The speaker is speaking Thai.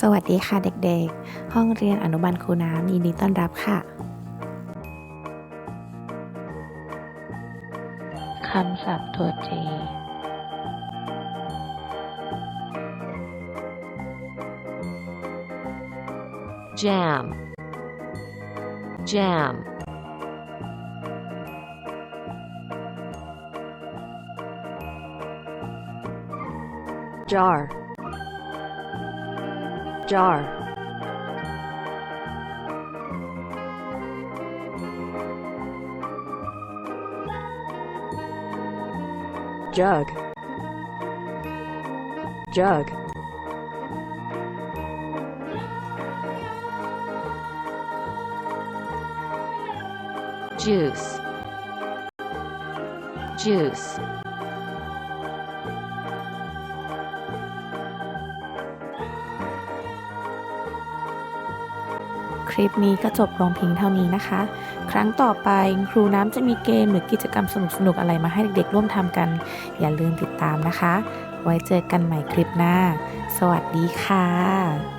สวัสดีค่ะเด็กๆ ห้องเรียนอนุบาลครูน้ำยินดีต้อนรับค่ะคำศัพท์ตัวจี jam jam jar jar. Jug. Jug. Juice. Juice คลิปนี้ก็จบลงเพียงเท่านี้นะคะ ครั้งต่อไปครูน้ำจะมีเกมหรือกิจกรรมสนุกๆอะไรมาให้เด็กๆร่วมทำกัน อย่าลืมติดตามนะคะ ไว้เจอกันใหม่คลิปหน้า สวัสดีค่ะ